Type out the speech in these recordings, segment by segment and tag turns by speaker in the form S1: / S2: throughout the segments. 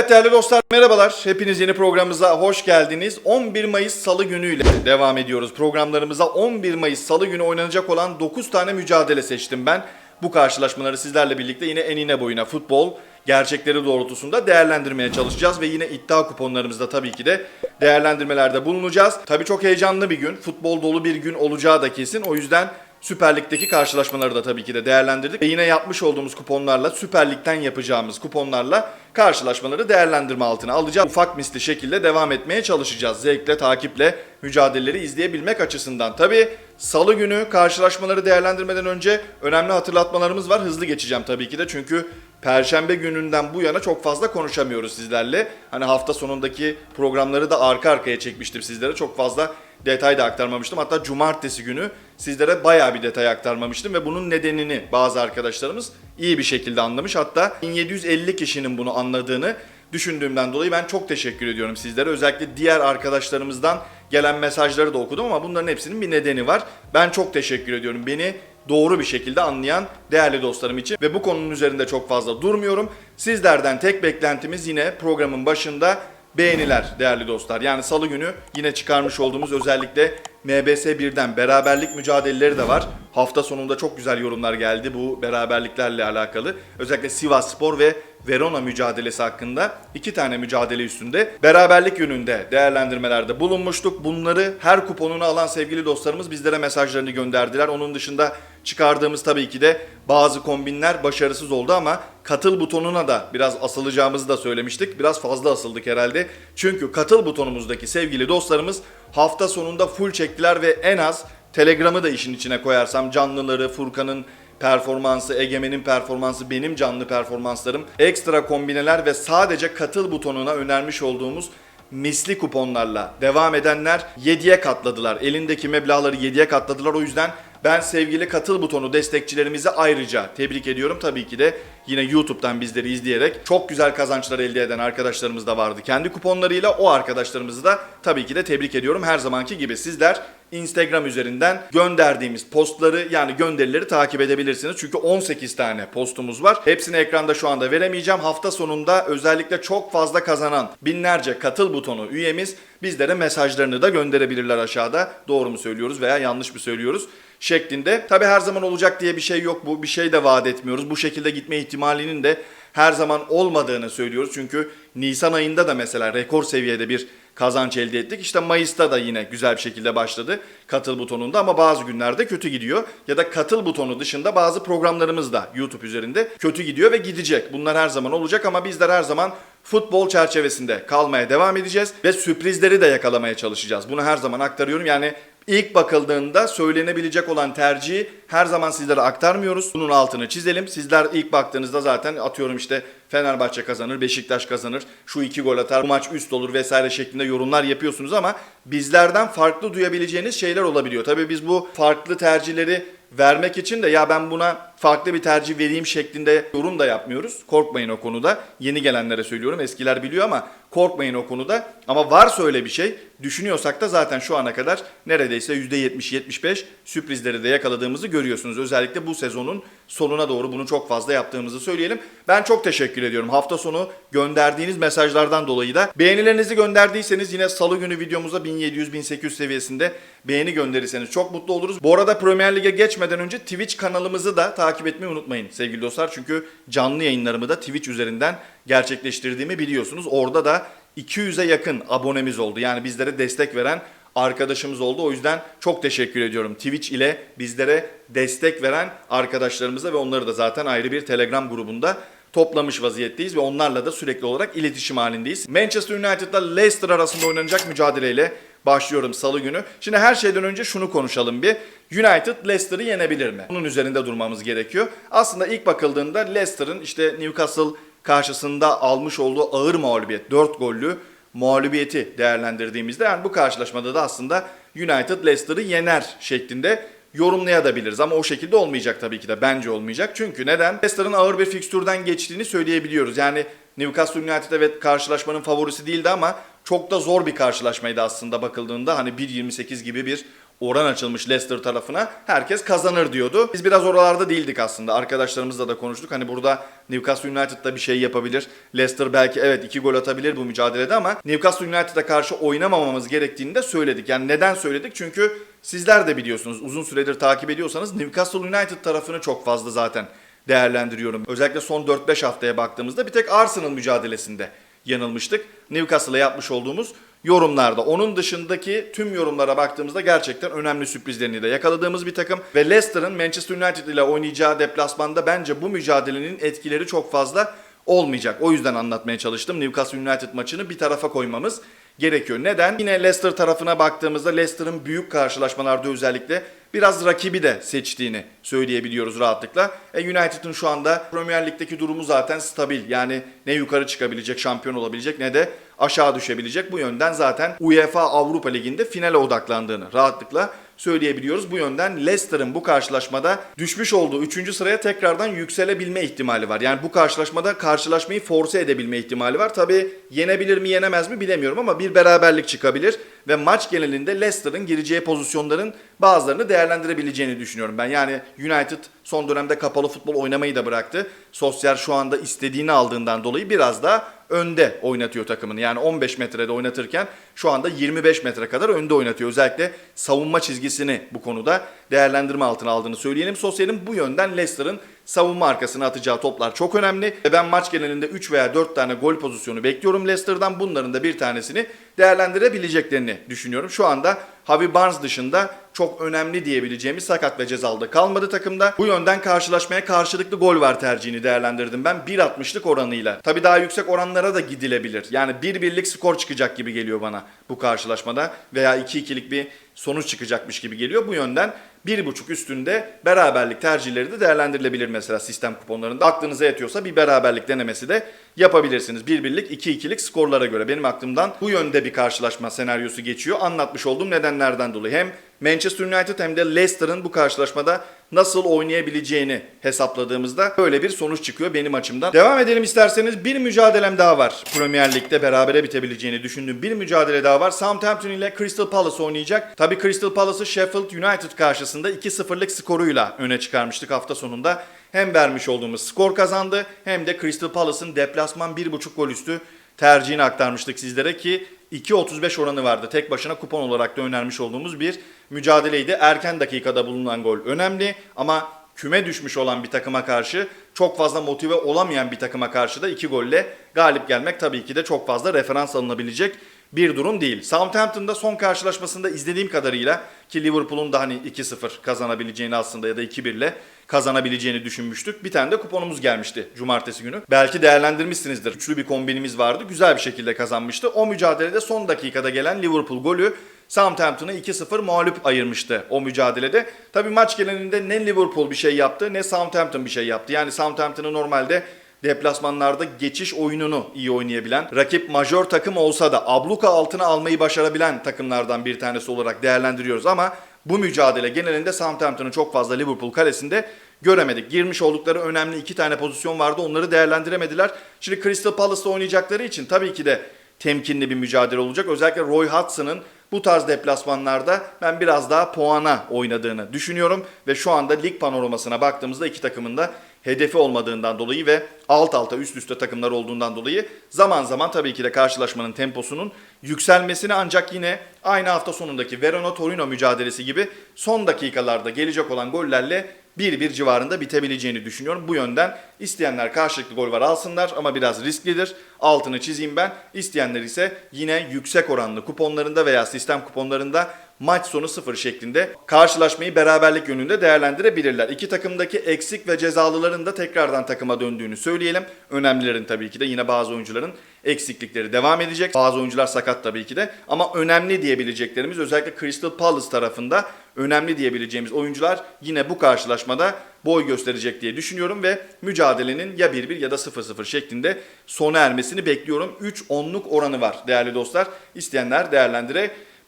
S1: Evet değerli dostlar merhabalar. Hepiniz yeni programımıza hoş geldiniz. 11 Mayıs Salı günüyle devam ediyoruz programlarımıza. 11 Mayıs Salı günü oynanacak olan 9 tane mücadele seçtim ben. Bu karşılaşmaları sizlerle birlikte yine enine boyuna futbol gerçekleri doğrultusunda değerlendirmeye çalışacağız ve yine iddia kuponlarımızda tabii ki de değerlendirmelerde bulunacağız. Tabii çok heyecanlı bir gün, futbol dolu bir gün olacağı da kesin. O yüzden Süper Lig'deki karşılaşmaları da tabii ki de değerlendirdik. Ve yine yapmış olduğumuz kuponlarla, Süper Lig'den yapacağımız kuponlarla karşılaşmaları değerlendirme altına alacağız. Ufak misli şekilde devam etmeye çalışacağız. Zevkle, takiple mücadeleleri izleyebilmek açısından. Tabii salı günü karşılaşmaları değerlendirmeden önce önemli hatırlatmalarımız var. Hızlı geçeceğim tabii ki de çünkü Perşembe gününden bu yana çok fazla konuşamıyoruz sizlerle. Hani hafta sonundaki programları da arka arkaya çekmiştim sizlere. Çok fazla detay da aktarmamıştım. Hatta cumartesi günü sizlere bayağı bir detay aktarmamıştım ve bunun nedenini bazı arkadaşlarımız iyi bir şekilde anlamış. Hatta 1750 kişinin bunu anladığını düşündüğümden dolayı ben çok teşekkür ediyorum sizlere. Özellikle diğer arkadaşlarımızdan gelen mesajları da okudum ama bunların hepsinin bir nedeni var. Ben çok teşekkür ediyorum. Beni doğru bir şekilde anlayan değerli dostlarım için ve bu konunun üzerinde çok fazla durmuyorum. Sizlerden tek beklentimiz yine programın başında beğeniler değerli dostlar. Yani salı günü yine çıkarmış olduğumuz özellikle MBS 1'den beraberlik mücadeleleri de var. Hafta sonunda çok güzel yorumlar geldi bu beraberliklerle alakalı. Özellikle Sivas Spor ve Verona mücadelesi hakkında iki tane mücadele üstünde beraberlik yönünde değerlendirmelerde bulunmuştuk. Bunları her kuponunu alan sevgili dostlarımız bizlere mesajlarını gönderdiler. Onun dışında çıkardığımız tabii ki de bazı kombinler başarısız oldu ama katıl butonuna da biraz asılacağımızı da söylemiştik. Biraz fazla asıldık herhalde. Çünkü katıl butonumuzdaki sevgili dostlarımız hafta sonunda full çektiler ve en az Telegram'ı da işin içine koyarsam canlıları, Furkan'ın performansı, Egemen'in performansı, benim canlı performanslarım, ekstra kombineler ve sadece katıl butonuna önermiş olduğumuz misli kuponlarla devam edenler 7'ye katladılar. Elindeki meblağları 7'ye katladılar. O yüzden ben sevgili katıl butonu destekçilerimizi ayrıca tebrik ediyorum. Tabii ki de yine YouTube'dan bizleri izleyerek çok güzel kazançlar elde eden arkadaşlarımız da vardı. Kendi kuponlarıyla o arkadaşlarımızı da tabii ki de tebrik ediyorum. Her zamanki gibi sizler Instagram üzerinden gönderdiğimiz postları yani gönderileri takip edebilirsiniz. Çünkü 18 tane postumuz var. Hepsini ekranda şu anda veremeyeceğim. Hafta sonunda özellikle çok fazla kazanan binlerce katıl butonu üyemiz bizlere mesajlarını da gönderebilirler aşağıda. Doğru mu söylüyoruz veya yanlış mı söylüyoruz şeklinde. Tabi her zaman olacak diye bir şey yok bu. Bir şey de vaat etmiyoruz. Bu şekilde gitme ihtimalinin de her zaman olmadığını söylüyoruz. Çünkü Nisan ayında da mesela rekor seviyede bir kazanç elde ettik. İşte Mayıs'ta da yine güzel bir şekilde başladı katıl butonunda ama bazı günlerde kötü gidiyor. Ya da katıl butonu dışında bazı programlarımız da YouTube üzerinde kötü gidiyor ve gidecek. Bunlar her zaman olacak ama bizler her zaman futbol çerçevesinde kalmaya devam edeceğiz ve sürprizleri de yakalamaya çalışacağız. Bunu her zaman aktarıyorum. Yani İlk bakıldığında söylenebilecek olan tercihi her zaman sizlere aktarmıyoruz. Bunun altını çizelim. Sizler ilk baktığınızda zaten atıyorum işte Fenerbahçe kazanır, Beşiktaş kazanır, şu iki gol atar, bu maç üst olur vesaire şeklinde yorumlar yapıyorsunuz ama bizlerden farklı duyabileceğiniz şeyler olabiliyor. Tabii biz bu farklı tercihleri vermek için de ya ben buna farklı bir tercih vereyim şeklinde yorum da yapmıyoruz. Korkmayın o konuda. Yeni gelenlere söylüyorum. Eskiler biliyor ama korkmayın o konuda. Ama varsa öyle bir şey düşünüyorsak da zaten şu ana kadar neredeyse %70-75 sürprizleri de yakaladığımızı görüyorsunuz. Özellikle bu sezonun sonuna doğru bunu çok fazla yaptığımızı söyleyelim. Ben çok teşekkür ediyorum. Hafta sonu gönderdiğiniz mesajlardan dolayı da beğenilerinizi gönderdiyseniz yine salı günü videomuza 1700-1800 seviyesinde beğeni gönderirseniz çok mutlu oluruz. Bu arada Premier Lig'e geçmeden önce Twitch kanalımızı da takip etmeyi unutmayın sevgili dostlar. Çünkü canlı yayınlarımı da Twitch üzerinden gerçekleştirdiğimi biliyorsunuz. Orada da 200'e yakın abonemiz oldu. Yani bizlere destek veren arkadaşımız oldu. O yüzden çok teşekkür ediyorum Twitch ile bizlere destek veren arkadaşlarımıza ve onları da zaten ayrı bir Telegram grubunda toplamış vaziyetteyiz ve onlarla da sürekli olarak iletişim halindeyiz. Manchester United'la Leicester arasında oynanacak mücadeleyle başlıyorum salı günü. Şimdi her şeyden önce şunu konuşalım bir. United Leicester'ı yenebilir mi? Bunun üzerinde durmamız gerekiyor. Aslında ilk bakıldığında Leicester'ın işte Newcastle karşısında almış olduğu ağır mağlubiyet, 4 gollü mağlubiyeti değerlendirdiğimizde yani bu karşılaşmada da aslında United Leicester'ı yener şeklinde yorumlayabiliriz ama o şekilde olmayacak tabii ki de bence olmayacak. Çünkü neden? Leicester'ın ağır bir fikstürden geçtiğini söyleyebiliyoruz. Yani Newcastle United evet karşılaşmanın favorisi değildi ama çok da zor bir karşılaşmaydı aslında bakıldığında. Hani 1.28 gibi bir oran açılmış Leicester tarafına. Herkes kazanır diyordu. Biz biraz oralarda değildik aslında. Arkadaşlarımızla da konuştuk. Hani burada Newcastle United da bir şey yapabilir. Leicester belki evet iki gol atabilir bu mücadelede ama Newcastle United'a karşı oynamamamız gerektiğini de söyledik. Yani neden söyledik? Çünkü sizler de biliyorsunuz uzun süredir takip ediyorsanız Newcastle United tarafını çok fazla zaten değerlendiriyorum. Özellikle son 4-5 haftaya baktığımızda bir tek Arsenal mücadelesinde yanılmıştık. Newcastle'a yapmış olduğumuz yorumlarda. Onun dışındaki tüm yorumlara baktığımızda gerçekten önemli sürprizlerini de yakaladığımız bir takım. Ve Leicester'ın Manchester United ile oynayacağı deplasmanda bence bu mücadelenin etkileri çok fazla olmayacak. O yüzden anlatmaya çalıştım. Newcastle United maçını bir tarafa koymamız gerekiyor. Neden? Yine Leicester tarafına baktığımızda Leicester'ın büyük karşılaşmalarda özellikle biraz rakibi de seçtiğini söyleyebiliyoruz rahatlıkla. E United'ın şu anda Premier Lig'deki durumu zaten stabil. Yani ne yukarı çıkabilecek, şampiyon olabilecek ne de aşağı düşebilecek. Bu yönden zaten UEFA Avrupa Ligi'nde finale odaklandığını rahatlıkla söyleyebiliyoruz. Bu yönden Leicester'ın bu karşılaşmada düşmüş olduğu 3. sıraya tekrardan yükselebilme ihtimali var. Yani bu karşılaşmada karşılaşmayı force edebilme ihtimali var. Tabi yenebilir mi yenemez mi bilemiyorum ama bir beraberlik çıkabilir ve maç genelinde Leicester'ın gireceği pozisyonların bazılarını değerlendirebileceğini düşünüyorum ben. Yani United son dönemde kapalı futbol oynamayı da bıraktı. Sosyal şu anda istediğini aldığından dolayı biraz daha önde oynatıyor takımını. Yani 15 metrede oynatırken şu anda 25 metre kadar önde oynatıyor. Özellikle savunma çizgisini bu konuda değerlendirme altına aldığını söyleyelim. Sosyal'in bu yönden Leicester'ın savunma arkasına atacağı toplar çok önemli. Ve ben maç genelinde 3 veya 4 tane gol pozisyonu bekliyorum Leicester'dan. Bunların da bir tanesini değerlendirebileceklerini düşünüyorum. Şu anda Javi Barnes dışında çok önemli diyebileceğimiz sakat ve cezalı kalmadı takımda. Bu yönden karşılaşmaya karşılıklı gol var tercihini değerlendirdim ben 1.60'lık oranıyla. Tabii daha yüksek oranlara da gidilebilir. Yani 1-1'lik skor çıkacak gibi geliyor bana bu karşılaşmada veya 2-2'lik bir sonuç çıkacakmış gibi geliyor. Bu yönden 1.5 üstünde beraberlik tercihleri de değerlendirilebilir mesela sistem kuponlarında. Aklınıza yatıyorsa bir beraberlik denemesi de yapabilirsiniz. 1-1'lik 2-2'lik skorlara göre benim aklımdan bu yönde bir karşılaşma senaryosu geçiyor. Anlatmış olduğum nedenlerden dolayı hem Manchester United hem de Leicester'ın bu karşılaşmada nasıl oynayabileceğini hesapladığımızda böyle bir sonuç çıkıyor benim açımdan. Devam edelim isterseniz. Bir mücadelem daha var. Premier Lig'de berabere bitebileceğini düşündüğüm bir mücadele daha var. Southampton ile Crystal Palace oynayacak. Tabii Crystal Palace'ı Sheffield United karşısında 2-0'lık skoruyla öne çıkarmıştık hafta sonunda. Hem vermiş olduğumuz skor kazandı hem de Crystal Palace'ın deplasman 1.5 gol üstü tercihini aktarmıştık sizlere ki 2.35 oranı vardı. Tek başına kupon olarak da önermiş olduğumuz bir mücadeleydi. Erken dakikada bulunan gol önemli ama küme düşmüş olan bir takıma karşı çok fazla motive olamayan bir takıma karşı da iki golle galip gelmek tabii ki de çok fazla referans alınabilecek bir durum değil. Southampton'da son karşılaşmasında izlediğim kadarıyla ki Liverpool'un da hani 2-0 kazanabileceğini aslında ya da 2-1 ile kazanabileceğini düşünmüştük. Bir tane de kuponumuz gelmişti cumartesi günü. Belki değerlendirmişsinizdir. Üçlü bir kombinimiz vardı. Güzel bir şekilde kazanmıştı. O mücadelede son dakikada gelen Liverpool golü Southampton'a 2-0 mağlup ayırmıştı o mücadelede. Tabii maç genelinde ne Liverpool bir şey yaptı ne Southampton bir şey yaptı. Yani Southampton'ı normalde deplasmanlarda geçiş oyununu iyi oynayabilen, rakip majör takım olsa da abluka altına almayı başarabilen takımlardan bir tanesi olarak değerlendiriyoruz ama bu mücadele genelinde Southampton'ı çok fazla Liverpool kalesinde göremedik. Girmiş oldukları önemli iki tane pozisyon vardı onları değerlendiremediler. Şimdi Crystal Palace'la oynayacakları için tabii ki de temkinli bir mücadele olacak. Özellikle Roy Hudson'ın bu tarz deplasmanlarda ben biraz daha puana oynadığını düşünüyorum ve şu anda lig panoramasına baktığımızda iki takımın da hedefi olmadığından dolayı ve alt alta üst üste takımlar olduğundan dolayı zaman zaman tabii ki de karşılaşmanın temposunun yükselmesini ancak yine aynı hafta sonundaki Verona Torino mücadelesi gibi son dakikalarda gelecek olan gollerle 1-1 civarında bitebileceğini düşünüyorum. Bu yönden isteyenler karşılıklı gol var alsınlar ama biraz risklidir. Altını çizeyim ben. İsteyenler ise yine yüksek oranlı kuponlarında veya sistem kuponlarında maç sonu sıfır şeklinde karşılaşmayı beraberlik yönünde değerlendirebilirler. İki takımdaki eksik ve cezalıların da tekrardan takıma döndüğünü söyleyelim. Önemlilerin tabii ki de yine bazı oyuncuların eksiklikleri devam edecek. Bazı oyuncular sakat tabii ki de ama önemli diyebileceklerimiz özellikle Crystal Palace tarafında önemli diyebileceğimiz oyuncular yine bu karşılaşmada boy gösterecek diye düşünüyorum ve mücadelenin ya 1-1 ya da 0-0 şeklinde sona ermesini bekliyorum. 3-10'luk oranı var değerli dostlar. İsteyenler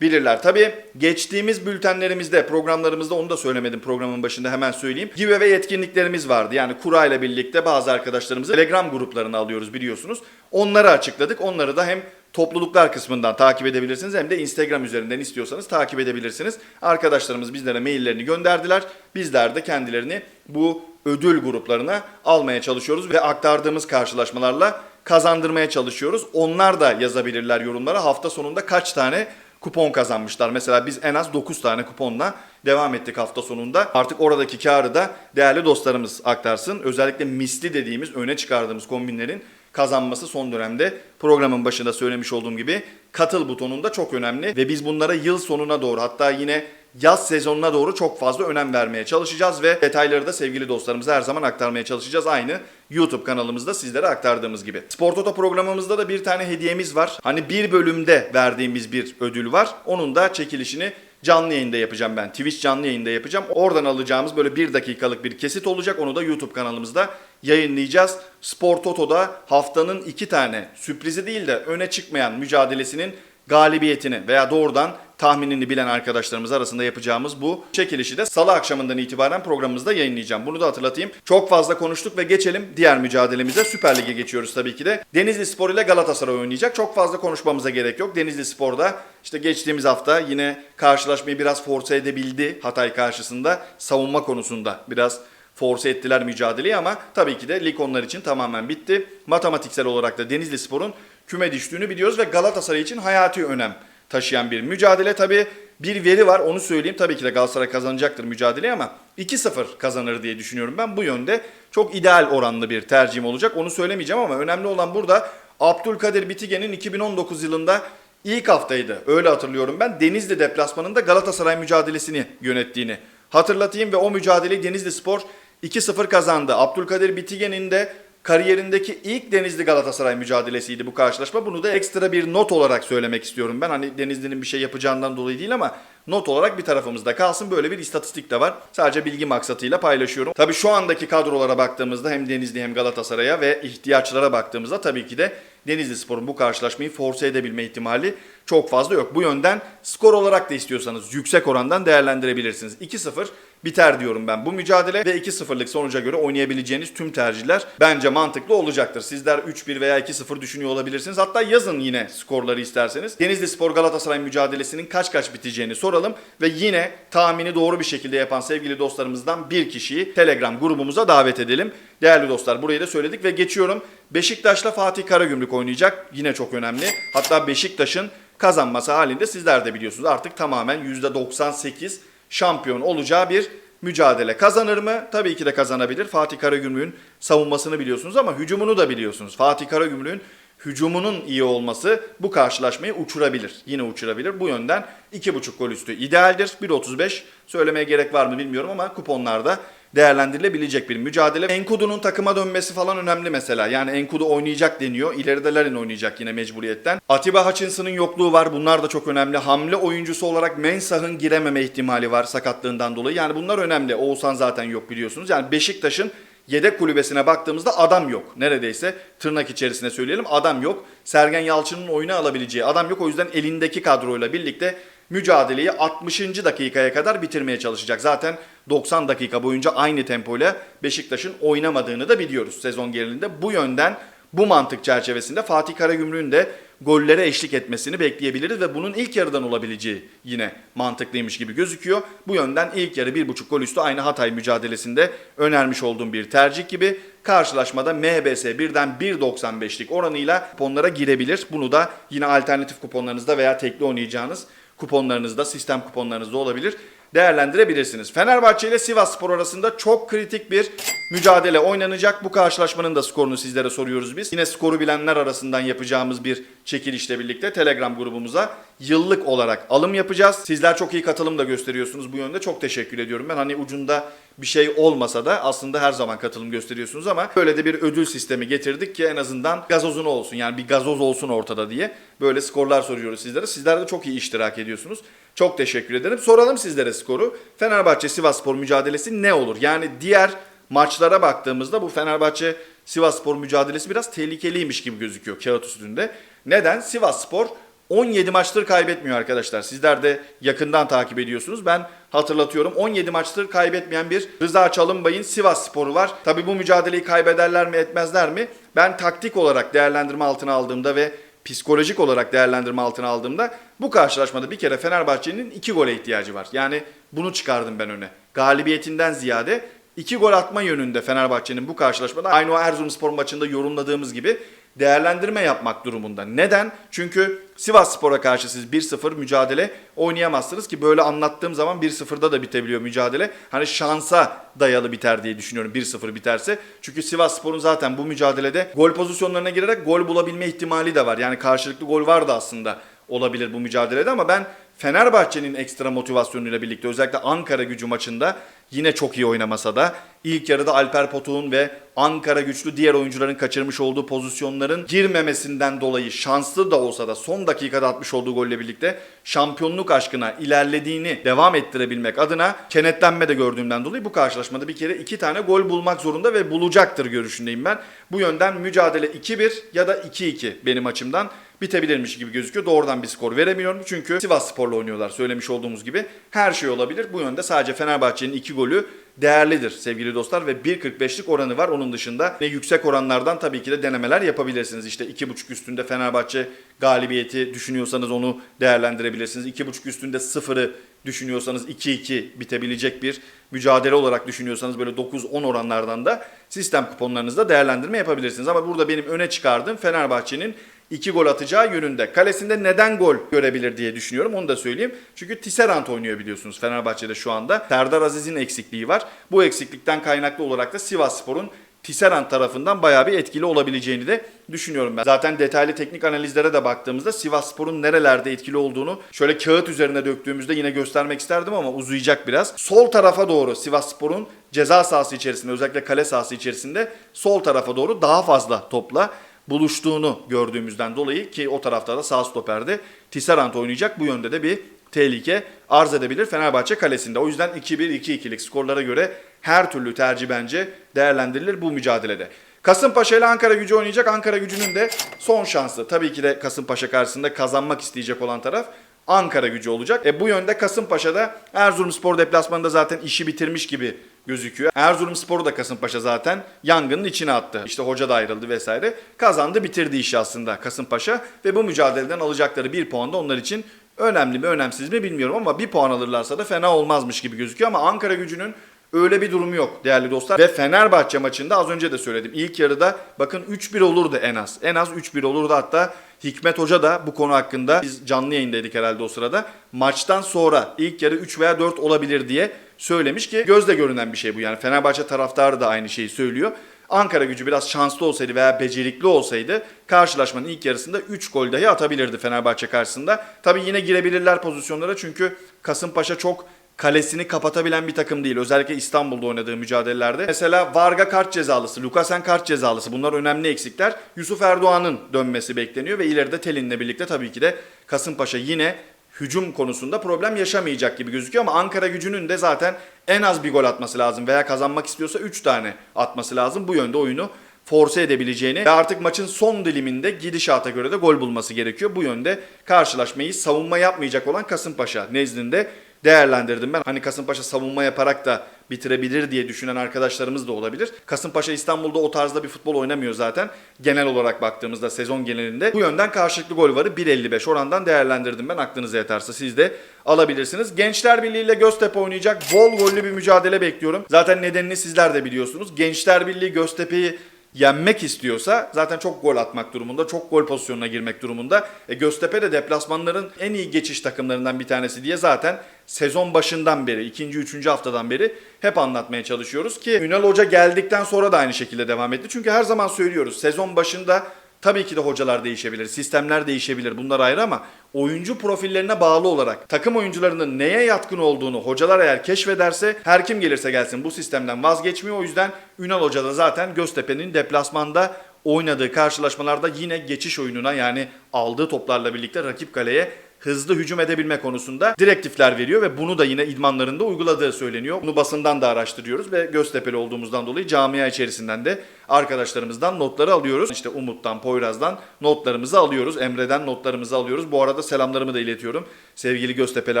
S1: değerlendirebilirler. Tabii geçtiğimiz bültenlerimizde, programlarımızda onu da söylemedim programın başında hemen söyleyeyim. Giveaway etkinliklerimiz vardı. Yani Kura ile birlikte bazı arkadaşlarımızı Telegram gruplarına alıyoruz biliyorsunuz. Onları açıkladık. Onları da hem topluluklar kısmından takip edebilirsiniz hem de Instagram üzerinden istiyorsanız takip edebilirsiniz. Arkadaşlarımız bizlere maillerini gönderdiler. Bizler de kendilerini bu ödül gruplarına almaya çalışıyoruz ve aktardığımız karşılaşmalarla kazandırmaya çalışıyoruz. Onlar da yazabilirler yorumlara hafta sonunda kaç tane kupon kazanmışlar. Mesela biz en az 9 tane kuponla devam ettik hafta sonunda. Artık oradaki karı da değerli dostlarımız aktarsın. Özellikle misli dediğimiz öne çıkardığımız kombinlerin kazanması son dönemde programın başında söylemiş olduğum gibi katıl butonunda çok önemli ve biz bunlara yıl sonuna doğru hatta yine yaz sezonuna doğru çok fazla önem vermeye çalışacağız ve detayları da sevgili dostlarımıza her zaman aktarmaya çalışacağız. Aynı YouTube kanalımızda sizlere aktardığımız gibi. Spor Toto programımızda da bir tane hediyemiz var. Hani bir bölümde verdiğimiz bir ödül var. Onun da çekilişini canlı yayında yapacağım ben. Twitch canlı yayında yapacağım. Oradan alacağımız böyle bir dakikalık bir kesit olacak. Onu da YouTube kanalımızda yayınlayacağız. Spor Toto'da haftanın iki tane sürprizi değil de öne çıkmayan mücadelesinin galibiyetini veya doğrudan tahminini bilen arkadaşlarımız arasında yapacağımız bu çekilişi de salı akşamından itibaren programımızda yayınlayacağım. Bunu da hatırlatayım. Çok fazla konuştuk ve geçelim diğer mücadelemize. Süper Lig'e geçiyoruz tabii ki de. Denizli Spor ile Galatasaray oynayacak. Çok fazla konuşmamıza gerek yok. Denizli Spor'da işte geçtiğimiz hafta yine karşılaşmayı biraz force edebildi Hatay karşısında. Savunma konusunda biraz force ettiler mücadeleyi ama tabii ki de lig onlar için tamamen bitti. Matematiksel olarak da Denizli Spor'un küme düştüğünü biliyoruz ve Galatasaray için hayati önem taşıyan bir mücadele. Tabii bir veri var onu söyleyeyim. Tabii ki de Galatasaray kazanacaktır mücadeleyi ama 2-0 kazanır diye düşünüyorum ben. Bu yönde çok ideal oranlı bir tercihim olacak. Onu söylemeyeceğim ama önemli olan burada Abdülkadir Bitigen'in 2019 yılında ilk haftaydı. Öyle hatırlıyorum ben. Denizli deplasmanında Galatasaray mücadelesini yönettiğini hatırlatayım ve o mücadeleyi Denizli Spor 2-0 kazandı. Abdülkadir Bitigen'in de kariyerindeki ilk Denizli Galatasaray mücadelesiydi bu karşılaşma. Bunu da ekstra bir not olarak söylemek istiyorum ben. Hani Denizli'nin bir şey yapacağından dolayı değil ama not olarak bir tarafımızda kalsın. Böyle bir istatistik de var. Sadece bilgi maksatıyla paylaşıyorum. Tabii şu andaki kadrolara baktığımızda hem Denizli hem Galatasaray'a ve ihtiyaçlara baktığımızda tabii ki de Denizli Spor'un bu karşılaşmayı force edebilme ihtimali çok fazla yok. Bu yönden skor olarak da istiyorsanız yüksek orandan değerlendirebilirsiniz. 2-0 biter diyorum ben bu mücadele ve 2-0'lık sonuca göre oynayabileceğiniz tüm tercihler bence mantıklı olacaktır. Sizler 3-1 veya 2-0 düşünüyor olabilirsiniz. Hatta yazın yine skorları isterseniz. Denizli Spor Galatasaray mücadelesinin kaç kaç biteceğini soralım ve yine tahmini doğru bir şekilde yapan sevgili dostlarımızdan bir kişiyi Telegram grubumuza davet edelim. Değerli dostlar burayı da söyledik ve geçiyorum. Beşiktaş'la Fatih Karagümrük oynayacak. Yine çok önemli. Hatta Beşiktaş'ın kazanması halinde sizler de biliyorsunuz artık tamamen %98 şampiyon olacağı bir mücadele. Kazanır mı? Tabii ki de kazanabilir. Fatih Karagümrük'ün savunmasını biliyorsunuz ama hücumunu da biliyorsunuz. Fatih Karagümrük'ün hücumunun iyi olması bu karşılaşmayı uçurabilir. Yine uçurabilir. Bu yönden 2.5 gol üstü idealdir. 1.35 söylemeye gerek var mı bilmiyorum ama kuponlarda değerlendirilebilecek bir mücadele. Enkudu'nun takıma dönmesi falan önemli mesela. Yani Enkudu oynayacak deniyor. İleride Larin oynayacak yine mecburiyetten. Atiba Hutchinson'ın yokluğu var. Bunlar da çok önemli. Hamle oyuncusu olarak Mensah'ın girememe ihtimali var sakatlığından dolayı. Yani bunlar önemli. Oğuzhan zaten yok biliyorsunuz. Yani Beşiktaş'ın yedek kulübesine baktığımızda adam yok. Neredeyse tırnak içerisine söyleyelim adam yok. Sergen Yalçın'ın oyunu alabileceği adam yok. O yüzden elindeki kadroyla birlikte mücadeleyi 60. dakikaya kadar bitirmeye çalışacak. Zaten 90 dakika boyunca aynı tempoyla Beşiktaş'ın oynamadığını da biliyoruz sezon genelinde. Bu yönden bu mantık çerçevesinde Fatih Karagümrük'ün de gollere eşlik etmesini bekleyebiliriz ve bunun ilk yarıdan olabileceği yine mantıklıymış gibi gözüküyor. Bu yönden ilk yarı 1.5 gol üstü aynı Hatay mücadelesinde önermiş olduğum bir tercih gibi karşılaşmada MBS birden 1.95'lik oranıyla kuponlara girebilir. Bunu da yine alternatif kuponlarınızda veya tekli oynayacağınız kuponlarınızda, sistem kuponlarınızda olabilir. Değerlendirebilirsiniz. Fenerbahçe ile Sivas Spor arasında çok kritik bir mücadele oynanacak. Bu karşılaşmanın da skorunu sizlere soruyoruz biz. Yine skoru bilenler arasından yapacağımız bir çekilişle birlikte Telegram grubumuza yıllık olarak alım yapacağız. Sizler çok iyi katılım da gösteriyorsunuz bu yönde. Çok teşekkür ediyorum. Ben hani ucunda bir şey olmasa da aslında her zaman katılım gösteriyorsunuz ama böyle de bir ödül sistemi getirdik ki en azından gazozunu olsun. Yani bir gazoz olsun ortada diye böyle skorlar soruyoruz sizlere. Sizler de çok iyi iştirak ediyorsunuz. Çok teşekkür ederim. Soralım sizlere skoru. Fenerbahçe Sivasspor mücadelesi ne olur? Yani diğer maçlara baktığımızda bu Fenerbahçe Sivasspor mücadelesi biraz tehlikeliymiş gibi gözüküyor kağıt üstünde. Neden? Sivasspor 17 maçtır kaybetmiyor arkadaşlar. Sizler de yakından takip ediyorsunuz. Ben hatırlatıyorum 17 maçtır kaybetmeyen bir Rıza Çalınbay'ın Sivas Sporu var. Tabi bu mücadeleyi kaybederler mi etmezler mi? Ben taktik olarak değerlendirme altına aldığımda ve psikolojik olarak değerlendirme altına aldığımda bu karşılaşmada bir kere Fenerbahçe'nin iki gole ihtiyacı var. Yani bunu çıkardım ben öne. Galibiyetinden ziyade iki gol atma yönünde Fenerbahçe'nin bu karşılaşmada aynı o Erzurumspor maçında yorumladığımız gibi değerlendirme yapmak durumunda. Neden? Çünkü Sivas Spor'a karşı siz 1-0 mücadele oynayamazsınız ki böyle anlattığım zaman 1-0'da da bitebiliyor mücadele. Hani şansa dayalı biter diye düşünüyorum 1-0 biterse. Çünkü Sivas Spor'un zaten bu mücadelede gol pozisyonlarına girerek gol bulabilme ihtimali de var. Yani karşılıklı gol vardı aslında olabilir bu mücadelede ama ben Fenerbahçe'nin ekstra motivasyonuyla birlikte özellikle Ankara gücü maçında yine çok iyi oynamasa da ilk yarıda Alper Potuk'un ve Ankara güçlü diğer oyuncuların kaçırmış olduğu pozisyonların girmemesinden dolayı şanslı da olsa da son dakikada atmış olduğu golle birlikte şampiyonluk aşkına ilerlediğini devam ettirebilmek adına kenetlenme de gördüğümden dolayı bu karşılaşmada bir kere iki tane gol bulmak zorunda ve bulacaktır görüşündeyim ben. Bu yönden mücadele 2-1 ya da 2-2 benim açımdan bitebilirmiş gibi gözüküyor. Doğrudan bir skor veremiyorum. Çünkü Sivas Spor'la oynuyorlar söylemiş olduğumuz gibi. Her şey olabilir. Bu yönde sadece Fenerbahçe'nin iki golü değerlidir sevgili dostlar ve 1.45'lik oranı var. Onun dışında ne yüksek oranlardan tabii ki de denemeler yapabilirsiniz. İşte 2.5 üstünde Fenerbahçe galibiyeti düşünüyorsanız onu değerlendirebilirsiniz. 2.5 üstünde sıfırı düşünüyorsanız 2-2 bitebilecek bir mücadele olarak düşünüyorsanız böyle 9-10 oranlardan da sistem kuponlarınızda değerlendirme yapabilirsiniz. Ama burada benim öne çıkardığım Fenerbahçe'nin 2 gol atacağı yönünde. Kalesinde neden gol görebilir diye düşünüyorum onu da söyleyeyim. Çünkü Tisserand oynuyor biliyorsunuz Fenerbahçe'de şu anda. Serdar Aziz'in eksikliği var. Bu eksiklikten kaynaklı olarak da Sivas Spor'un Tisserand tarafından bayağı bir etkili olabileceğini de düşünüyorum ben. Zaten detaylı teknik analizlere de baktığımızda Sivas Spor'un nerelerde etkili olduğunu şöyle kağıt üzerine döktüğümüzde yine göstermek isterdim ama uzayacak biraz. Sol tarafa doğru Sivas Spor'un ceza sahası içerisinde özellikle kale sahası içerisinde sol tarafa doğru daha fazla topla buluştuğunu gördüğümüzden dolayı ki o tarafta da sağ stoperde Tisserand oynayacak. Bu yönde de bir tehlike arz edebilir Fenerbahçe kalesinde. O yüzden 2-1-2-2'lik skorlara göre her türlü tercih bence değerlendirilir bu mücadelede. Kasımpaşa ile Ankara gücü oynayacak. Ankara gücünün de son şansı. Tabii ki de Kasımpaşa karşısında kazanmak isteyecek olan taraf Ankara gücü olacak. E bu yönde Kasımpaşa'da Erzurumspor deplasmanında zaten işi bitirmiş gibi gözüküyor. Erzurumspor'u da Kasımpaşa zaten yangının içine attı. İşte hoca da ayrıldı vesaire. Kazandı bitirdi işi aslında Kasımpaşa ve bu mücadeleden alacakları bir puan da onlar için önemli mi önemsiz mi bilmiyorum ama bir puan alırlarsa da fena olmazmış gibi gözüküyor ama Ankara gücünün Öyle bir durumu yok değerli dostlar. Ve Fenerbahçe maçında az önce de söyledim. İlk yarıda bakın 3-1 olurdu en az. En az 3-1 olurdu hatta Hikmet Hoca da bu konu hakkında biz canlı yayındaydık herhalde o sırada. Maçtan sonra ilk yarı 3 veya 4 olabilir diye söylemiş ki gözle görünen bir şey bu. Yani Fenerbahçe taraftarı da aynı şeyi söylüyor. Ankara gücü biraz şanslı olsaydı veya becerikli olsaydı karşılaşmanın ilk yarısında 3 gol dahi atabilirdi Fenerbahçe karşısında. Tabii yine girebilirler pozisyonlara çünkü Kasımpaşa çok kalesini kapatabilen bir takım değil. Özellikle İstanbul'da oynadığı mücadelelerde. Mesela Varga kart cezalısı, Lukasen kart cezalısı bunlar önemli eksikler. Yusuf Erdoğan'ın dönmesi bekleniyor ve ileride Telin'le birlikte tabii ki de Kasımpaşa yine hücum konusunda problem yaşamayacak gibi gözüküyor ama Ankara gücünün de zaten en az bir gol atması lazım veya kazanmak istiyorsa 3 tane atması lazım. Bu yönde oyunu force edebileceğini ve artık maçın son diliminde gidişata göre de gol bulması gerekiyor. Bu yönde karşılaşmayı savunma yapmayacak olan Kasımpaşa nezdinde değerlendirdim ben. Hani Kasımpaşa savunma yaparak da bitirebilir diye düşünen arkadaşlarımız da olabilir. Kasımpaşa İstanbul'da o tarzda bir futbol oynamıyor zaten. Genel olarak baktığımızda sezon genelinde. Bu yönden karşılıklı gol varı 1.55 orandan değerlendirdim ben. Aklınıza yatarsa siz de alabilirsiniz. Gençler Birliği ile Göztepe oynayacak. Bol gollü bir mücadele bekliyorum. Zaten nedenini sizler de biliyorsunuz. Gençler Birliği Göztepe'yi yenmek istiyorsa zaten çok gol atmak durumunda, çok gol pozisyonuna girmek durumunda. E, Göztepe de deplasmanların en iyi geçiş takımlarından bir tanesi diye zaten sezon başından beri, ikinci, üçüncü haftadan beri hep anlatmaya çalışıyoruz ki Ünal Hoca geldikten sonra da aynı şekilde devam etti. Çünkü her zaman söylüyoruz sezon başında Tabii ki de hocalar değişebilir, sistemler değişebilir bunlar ayrı ama oyuncu profillerine bağlı olarak takım oyuncularının neye yatkın olduğunu hocalar eğer keşfederse her kim gelirse gelsin bu sistemden vazgeçmiyor. O yüzden Ünal Hoca da zaten Göztepe'nin deplasmanda oynadığı karşılaşmalarda yine geçiş oyununa yani aldığı toplarla birlikte rakip kaleye hızlı hücum edebilme konusunda direktifler veriyor ve bunu da yine idmanlarında uyguladığı söyleniyor. Bunu basından da araştırıyoruz ve Göztepe'li olduğumuzdan dolayı camia içerisinden de arkadaşlarımızdan notları alıyoruz. İşte Umut'tan, Poyraz'dan notlarımızı alıyoruz. Emre'den notlarımızı alıyoruz. Bu arada selamlarımı da iletiyorum sevgili Göztepe'li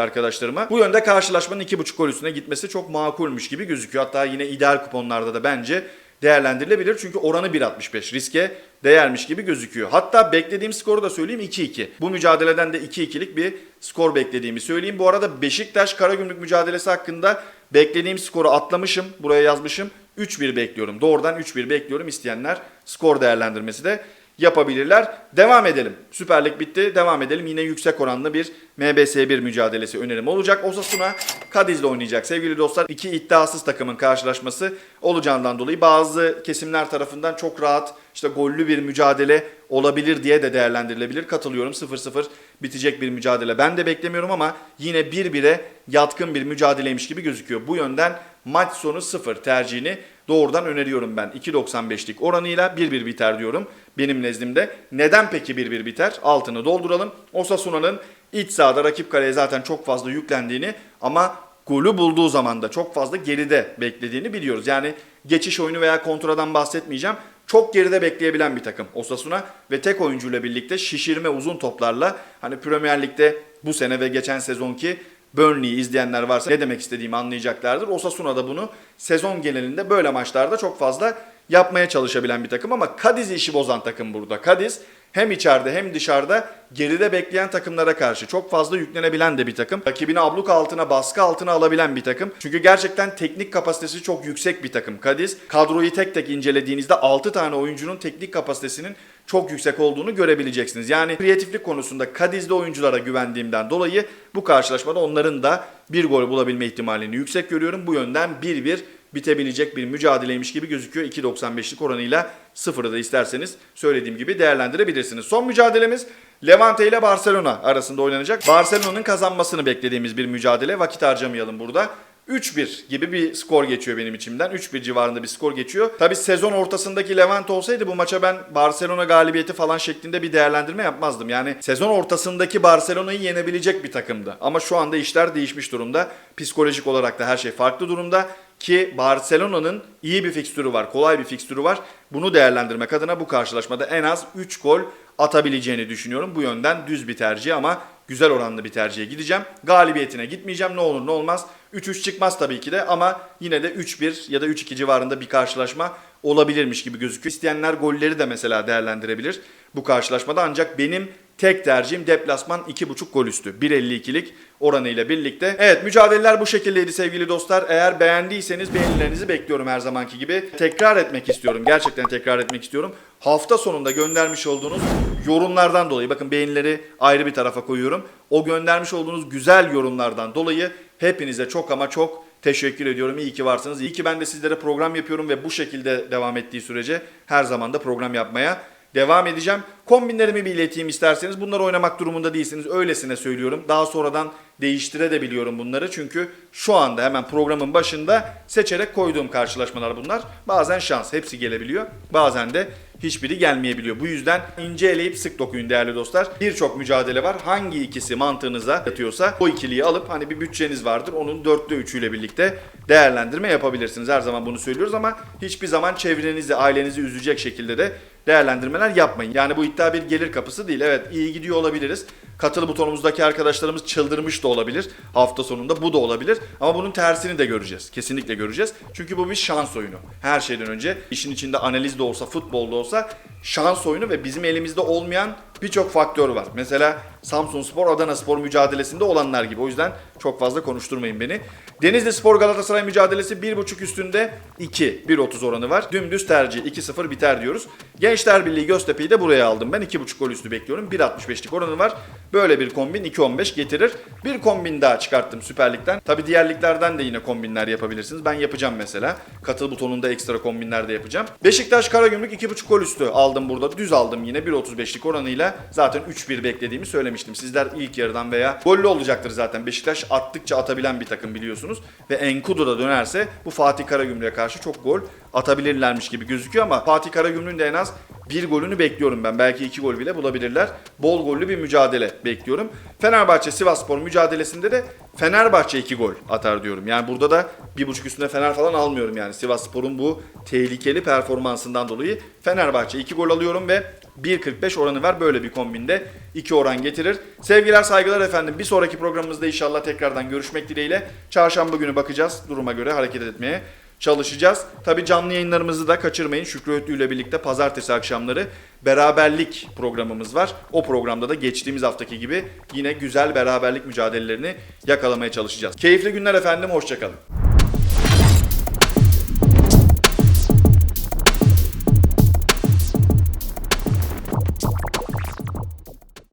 S1: arkadaşlarıma. Bu yönde karşılaşmanın 2.5 gol üstüne gitmesi çok makulmüş gibi gözüküyor. Hatta yine ideal kuponlarda da bence değerlendirilebilir. Çünkü oranı 1.65 riske değermiş gibi gözüküyor. Hatta beklediğim skoru da söyleyeyim 2-2. Bu mücadeleden de 2-2'lik bir skor beklediğimi söyleyeyim. Bu arada Beşiktaş Karagümrük mücadelesi hakkında beklediğim skoru atlamışım. Buraya yazmışım. 3-1 bekliyorum. Doğrudan 3-1 bekliyorum. İsteyenler skor değerlendirmesi de yapabilirler. Devam edelim. Süper Lig bitti. Devam edelim. Yine yüksek oranlı bir MBS1 mücadelesi önerim olacak. Osasuna Kadiz'le oynayacak. Sevgili dostlar iki iddiasız takımın karşılaşması olacağından dolayı bazı kesimler tarafından çok rahat işte gollü bir mücadele olabilir diye de değerlendirilebilir. Katılıyorum 0-0 bitecek bir mücadele. Ben de beklemiyorum ama yine 1-1'e yatkın bir mücadeleymiş gibi gözüküyor. Bu yönden maç sonu 0 tercihini doğrudan öneriyorum ben. 2.95'lik oranıyla 1-1 biter diyorum benim nezdimde. Neden peki 1-1 biter? Altını dolduralım. Osasuna'nın iç sahada rakip kaleye zaten çok fazla yüklendiğini ama golü bulduğu zaman da çok fazla geride beklediğini biliyoruz. Yani geçiş oyunu veya kontradan bahsetmeyeceğim. Çok geride bekleyebilen bir takım Osasuna ve tek oyuncuyla birlikte şişirme uzun toplarla hani Premier Lig'de bu sene ve geçen sezonki Burnley'i izleyenler varsa ne demek istediğimi anlayacaklardır. Osasuna da bunu sezon genelinde böyle maçlarda çok fazla yapmaya çalışabilen bir takım ama Cadiz işi bozan takım burada. Cadiz hem içeride hem dışarıda geride bekleyen takımlara karşı çok fazla yüklenebilen de bir takım. Rakibini abluk altına, baskı altına alabilen bir takım. Çünkü gerçekten teknik kapasitesi çok yüksek bir takım. Cadiz kadroyu tek tek incelediğinizde 6 tane oyuncunun teknik kapasitesinin çok yüksek olduğunu görebileceksiniz. Yani kreatiflik konusunda Kadizli oyunculara güvendiğimden dolayı bu karşılaşmada onların da bir gol bulabilme ihtimalini yüksek görüyorum. Bu yönden 1-1 bitebilecek bir mücadeleymiş gibi gözüküyor. 2.95'lik oranıyla sıfırı da isterseniz söylediğim gibi değerlendirebilirsiniz. Son mücadelemiz Levante ile Barcelona arasında oynanacak. Barcelona'nın kazanmasını beklediğimiz bir mücadele. Vakit harcamayalım burada. 3-1 gibi bir skor geçiyor benim içimden. 3-1 civarında bir skor geçiyor. Tabi sezon ortasındaki Levante olsaydı bu maça ben Barcelona galibiyeti falan şeklinde bir değerlendirme yapmazdım. Yani sezon ortasındaki Barcelona'yı yenebilecek bir takımdı. Ama şu anda işler değişmiş durumda. Psikolojik olarak da her şey farklı durumda. Ki Barcelona'nın iyi bir fikstürü var, kolay bir fikstürü var. Bunu değerlendirmek adına bu karşılaşmada en az 3 gol atabileceğini düşünüyorum. Bu yönden düz bir tercih ama güzel oranlı bir tercihe gideceğim. Galibiyetine gitmeyeceğim ne olur ne olmaz. 3-3 çıkmaz tabii ki de ama yine de 3-1 ya da 3-2 civarında bir karşılaşma olabilirmiş gibi gözüküyor. İsteyenler golleri de mesela değerlendirebilir bu karşılaşmada ancak benim tek tercihim deplasman 2.5 gol üstü. 1.52'lik oranıyla birlikte. Evet mücadeleler bu şekildeydi sevgili dostlar. Eğer beğendiyseniz beğenilerinizi bekliyorum her zamanki gibi. Tekrar etmek istiyorum. Gerçekten tekrar etmek istiyorum. Hafta sonunda göndermiş olduğunuz yorumlardan dolayı bakın beğenileri ayrı bir tarafa koyuyorum. O göndermiş olduğunuz güzel yorumlardan dolayı hepinize çok ama çok teşekkür ediyorum. İyi ki varsınız. İyi ki ben de sizlere program yapıyorum ve bu şekilde devam ettiği sürece her zaman da program yapmaya devam edeceğim. Kombinlerimi bir ileteyim isterseniz. Bunları oynamak durumunda değilsiniz. Öylesine söylüyorum. Daha sonradan değiştirebiliyorum bunları. Çünkü şu anda hemen programın başında seçerek koyduğum karşılaşmalar bunlar. Bazen şans. Hepsi gelebiliyor. Bazen de hiçbiri gelmeyebiliyor. Bu yüzden ince eleyip sık dokuyun değerli dostlar. Birçok mücadele var. Hangi ikisi mantığınıza yatıyorsa o ikiliyi alıp hani bir bütçeniz vardır. Onun dörtte üçüyle birlikte değerlendirme yapabilirsiniz. Her zaman bunu söylüyoruz ama hiçbir zaman çevrenizi, ailenizi üzecek şekilde de değerlendirmeler yapmayın. Yani bu iddia bir gelir kapısı değil. Evet iyi gidiyor olabiliriz. Katıl butonumuzdaki arkadaşlarımız çıldırmış da olabilir hafta sonunda. Bu da olabilir. Ama bunun tersini de göreceğiz. Kesinlikle göreceğiz. Çünkü bu bir şans oyunu. Her şeyden önce işin içinde analiz de olsa, futbol da olsa şans oyunu ve bizim elimizde olmayan birçok faktör var. Mesela Samsun Spor, Adana Spor mücadelesinde olanlar gibi. O yüzden çok fazla konuşturmayın beni. Denizli Spor Galatasaray mücadelesi 1.5 üstünde 2, 1.30 oranı var. Dümdüz tercih 2-0 biter diyoruz. Gençler Birliği Göztepe'yi de buraya aldım. Ben 2.5 gol üstü bekliyorum. 1.65'lik oranı var. Böyle bir kombin 2.15 getirir. Bir kombin daha çıkarttım Süper Lig'den. Tabi diğer liglerden de yine kombinler yapabilirsiniz. Ben yapacağım mesela. Katıl butonunda ekstra kombinler de yapacağım. Beşiktaş Karagümrük 2.5 gol üstü aldım burada. Düz aldım yine 1.35'lik oranıyla. Zaten 3-1 beklediğimi söylemiştim. Sizler ilk yarıdan veya gollü olacaktır zaten. Beşiktaş attıkça atabilen bir takım biliyorsunuz. Ve Enkudu da dönerse bu Fatih Karagümrük'e karşı çok gol atabilirlermiş gibi gözüküyor ama Fatih Karagümrük'ün de en az bir golünü bekliyorum ben. Belki iki gol bile bulabilirler. Bol gollü bir mücadele bekliyorum. Fenerbahçe Sivasspor mücadelesinde de Fenerbahçe iki gol atar diyorum. Yani burada da bir buçuk üstüne Fener falan almıyorum yani. Sivasspor'un bu tehlikeli performansından dolayı Fenerbahçe iki gol alıyorum ve 1.45 oranı var. Böyle bir kombinde 2 oran getirir. Sevgiler saygılar efendim. Bir sonraki programımızda inşallah tekrardan görüşmek dileğiyle. Çarşamba günü bakacağız. Duruma göre hareket etmeye çalışacağız. Tabi canlı yayınlarımızı da kaçırmayın. Şükrü Öğütlü ile birlikte pazartesi akşamları beraberlik programımız var. O programda da geçtiğimiz haftaki gibi yine güzel beraberlik mücadelelerini yakalamaya çalışacağız. Keyifli günler efendim, hoşçakalın.